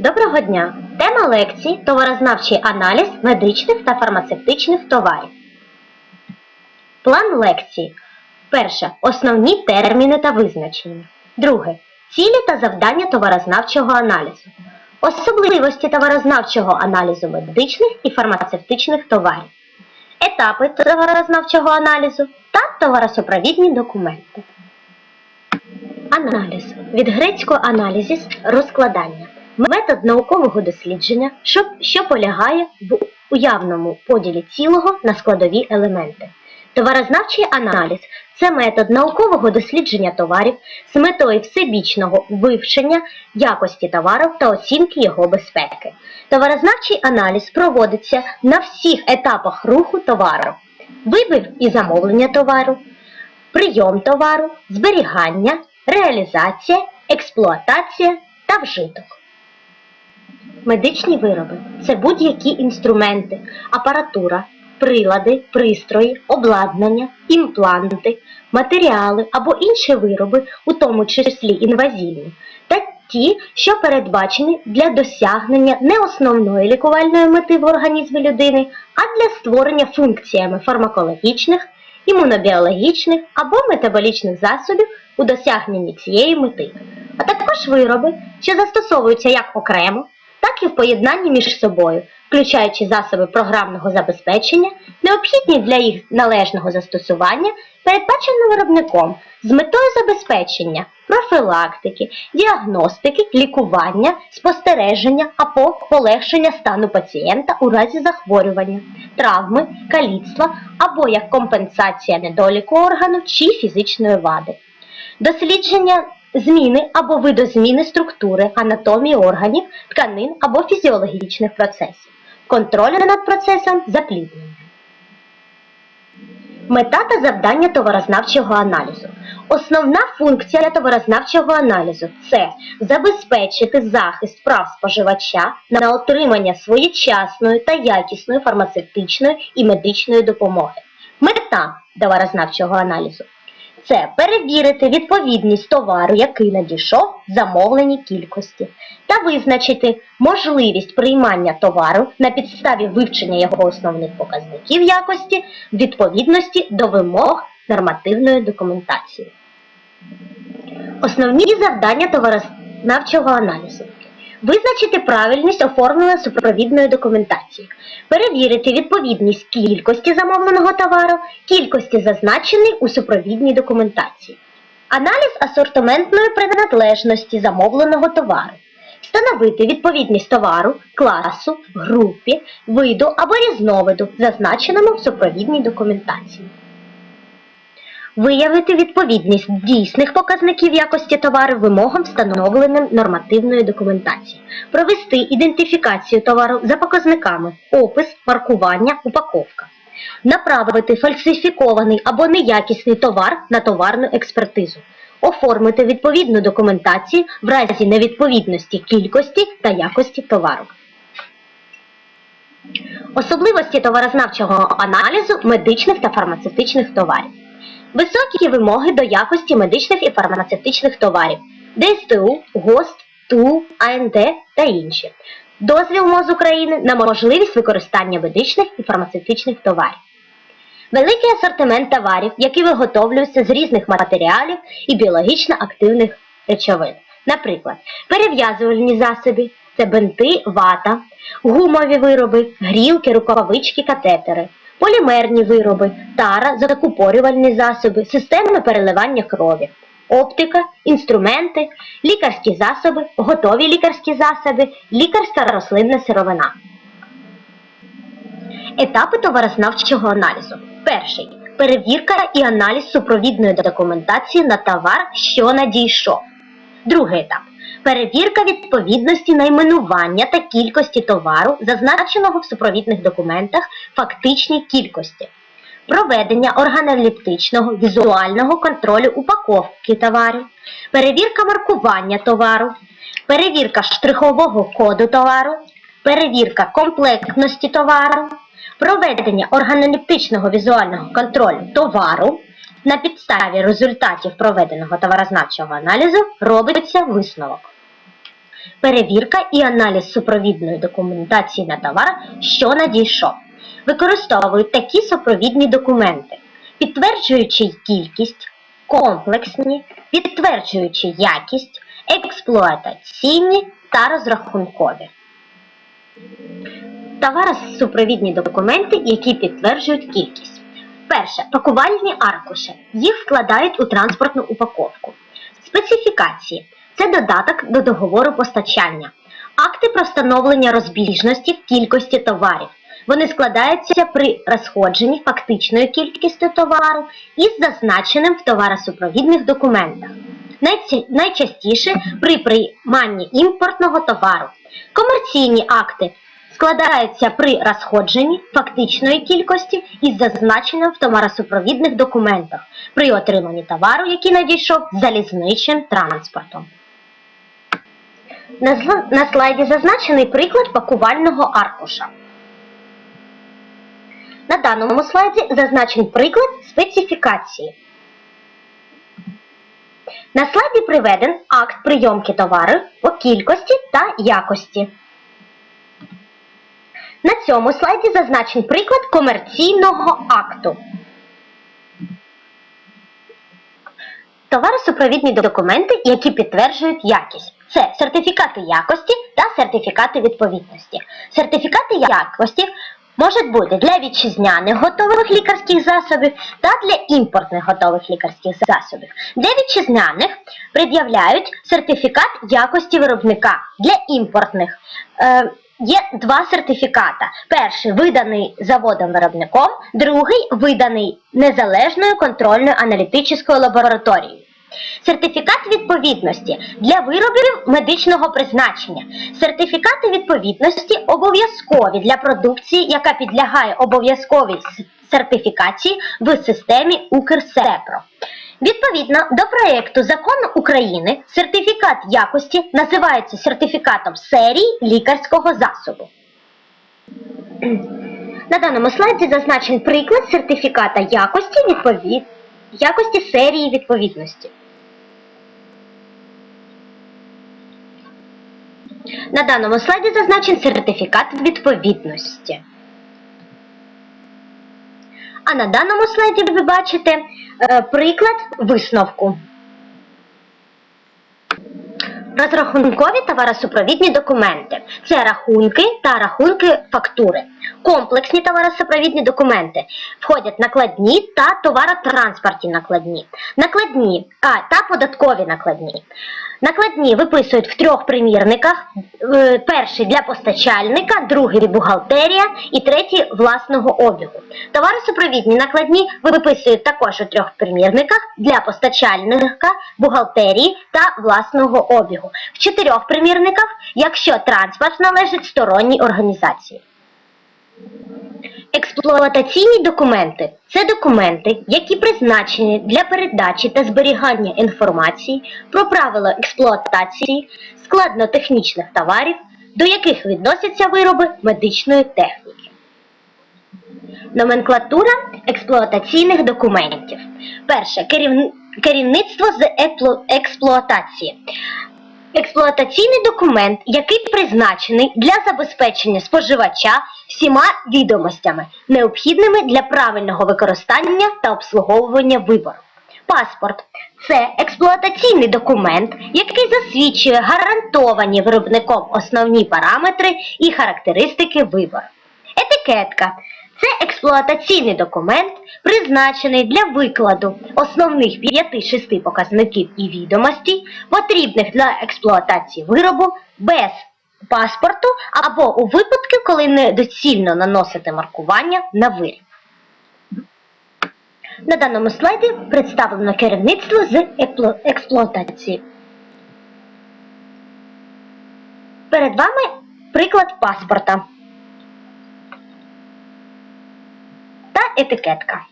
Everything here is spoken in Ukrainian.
Доброго дня! Тема лекції товарознавчий аналіз медичних та фармацевтичних товарів. План лекції. Перше. Основні терміни та визначення. Друге. Цілі та завдання товарознавчого аналізу. Особливості товарознавчого аналізу медичних і фармацевтичних товарів. Етапи товарознавчого аналізу та товаросупровідні документи. Аналіз від грецького аналізіс розкладання. Метод наукового дослідження, що, що полягає в уявному поділі цілого на складові елементи. Товарознавчий аналіз це метод наукового дослідження товарів з метою всебічного вивчення якості товару та оцінки його безпеки. Товарознавчий аналіз проводиться на всіх етапах руху товару, вибір і замовлення товару, прийом товару, зберігання, реалізація, експлуатація та вжиток. Медичні вироби це будь-які інструменти, апаратура, прилади, пристрої, обладнання, імпланти, матеріали або інші вироби, у тому числі інвазійні, та ті, що передбачені для досягнення не основної лікувальної мети в організмі людини, а для створення функціями фармакологічних, імунобіологічних або метаболічних засобів у досягненні цієї мети, а також вироби, що застосовуються як окремо, так і в поєднанні між собою, включаючи засоби програмного забезпечення, необхідні для їх належного застосування, передбачені виробником з метою забезпечення, профілактики, діагностики, лікування, спостереження або полегшення стану пацієнта у разі захворювання, травми, каліцтва або як компенсація недоліку органу чи фізичної вади. Дослідження зміни або видозміни структури, анатомії органів, тканин або фізіологічних процесів. Контроль над процесом запліднення. Мета та завдання товарознавчого аналізу. Основна функція товарознавчого аналізу це забезпечити захист прав споживача на отримання своєчасної та якісної фармацевтичної і медичної допомоги. Мета товарознавчого аналізу це перевірити відповідність товару, який надійшов замовленій кількості, та визначити можливість приймання товару на підставі вивчення його основних показників якості в відповідності до вимог нормативної документації. Основні завдання товарознавчого аналізу. Визначити правильність оформлення супровідної документації, перевірити відповідність кількості замовленого товару, кількості зазначеної у супровідній документації, аналіз асортиментної приналежності замовленого товару, встановити відповідність товару, класу, групі, виду або різновиду, зазначеному в супровідній документації. Виявити відповідність дійсних показників якості товару вимогам, встановленим нормативної документації. Провести ідентифікацію товару за показниками опис, маркування, упаковка. Направити фальсифікований або неякісний товар на товарну експертизу. Оформити відповідну документацію в разі невідповідності кількості та якості товару. Особливості товарознавчого аналізу медичних та фармацевтичних товарів. Високі вимоги до якості медичних і фармацевтичних товарів, ДСТУ, ГОСТ, ТУ, АНД та інші. Дозвіл МОЗ України на можливість використання медичних і фармацевтичних товарів. Великий асортимент товарів, які виготовлюються з різних матеріалів і біологічно активних речовин. Наприклад, перев'язувальні засоби, це бинти, вата, гумові вироби, грілки, рукавички, катетери полімерні вироби, тара, закупорювальні засоби, системи переливання крові, оптика, інструменти, лікарські засоби, готові лікарські засоби, лікарська рослинна сировина. Етапи товарознавчого аналізу. Перший. Перевірка і аналіз супровідної документації на товар, що надійшов. Другий етап. Перевірка відповідності найменування та кількості товару, зазначеного в супровідних документах фактичній кількості. Проведення органолептичного візуального контролю упаковки товарів, перевірка маркування товару, перевірка штрихового коду товару, перевірка комплектності товару, проведення органолептичного візуального контролю товару. На підставі результатів проведеного товарознавчого аналізу робиться висновок. перевірка і аналіз супровідної документації на товар, що надійшов. Використовують такі супровідні документи, підтверджуючи кількість, комплексні, підтверджуючи якість, експлуатаційні та розрахункові. Товаросупровідні документи, які підтверджують кількість. Перше. Пакувальні аркуші. Їх вкладають у транспортну упаковку. Специфікації. Це додаток до договору постачання. Акти про встановлення розбіжності в кількості товарів. Вони складаються при розходженні фактичної кількості товару із зазначеним в товаросупровідних документах. Найчастіше при прийманні імпортного товару. Комерційні акти складаються при розходженні фактичної кількості із зазначеним в товаросупровідних документах при отриманні товару, який надійшов залізничним транспортом. На слайді зазначений приклад пакувального аркуша. На даному слайді зазначений приклад специфікації. На слайді приведен акт прийомки товару по кількості та якості. На цьому слайді зазначений приклад комерційного акту. Товаросупровідні документи, які підтверджують якість. Це сертифікати якості та сертифікати відповідності. Сертифікати якості можуть бути для вітчизняних готових лікарських засобів та для імпортних готових лікарських засобів. Для вітчизняних пред'являють сертифікат якості виробника. Для імпортних е, є два сертифіката. Перший виданий заводом-виробником, другий виданий незалежною контрольною аналітичною лабораторією. Сертифікат відповідності для виробів медичного призначення. Сертифікати відповідності обов'язкові для продукції, яка підлягає обов'язковій сертифікації в системі Укрсепро. Відповідно до проєкту закону України, сертифікат якості називається сертифікатом серії лікарського засобу. На даному слайді зазначений приклад сертифіката якості відповід... якості серії відповідності. На даному слайді зазначений сертифікат відповідності. А на даному слайді ви бачите е, приклад висновку. Розрахункові товаросупровідні документи це рахунки та рахунки фактури. Комплексні товаросупровідні документи входять накладні та товаротранспортні накладні. Накладні а, та податкові накладні. Накладні виписують в трьох примірниках: Е, перший для постачальника, другий бухгалтерія і третій власного обігу. Товаросупровідні накладні виписують також у трьох примірниках для постачальника, бухгалтерії та власного обігу. В чотирьох примірниках, якщо транспорт належить сторонній організації. Експлуатаційні документи це документи, які призначені для передачі та зберігання інформації про правила експлуатації складнотехнічних товарів, до яких відносяться вироби медичної техніки. Номенклатура експлуатаційних документів. Перше керівництво з експлуатації. Експлуатаційний документ, який призначений для забезпечення споживача всіма відомостями, необхідними для правильного використання та обслуговування вибору. Паспорт це експлуатаційний документ, який засвідчує гарантовані виробником основні параметри і характеристики вибору. Етикетка це експлуатаційний документ, призначений для викладу основних 5-6 показників і відомостей, потрібних для експлуатації виробу без паспорту або у випадку, коли недоцільно наносити маркування на виріб. На даному слайді представлено керівництво з експлуатації. Перед вами приклад паспорта та етикетка.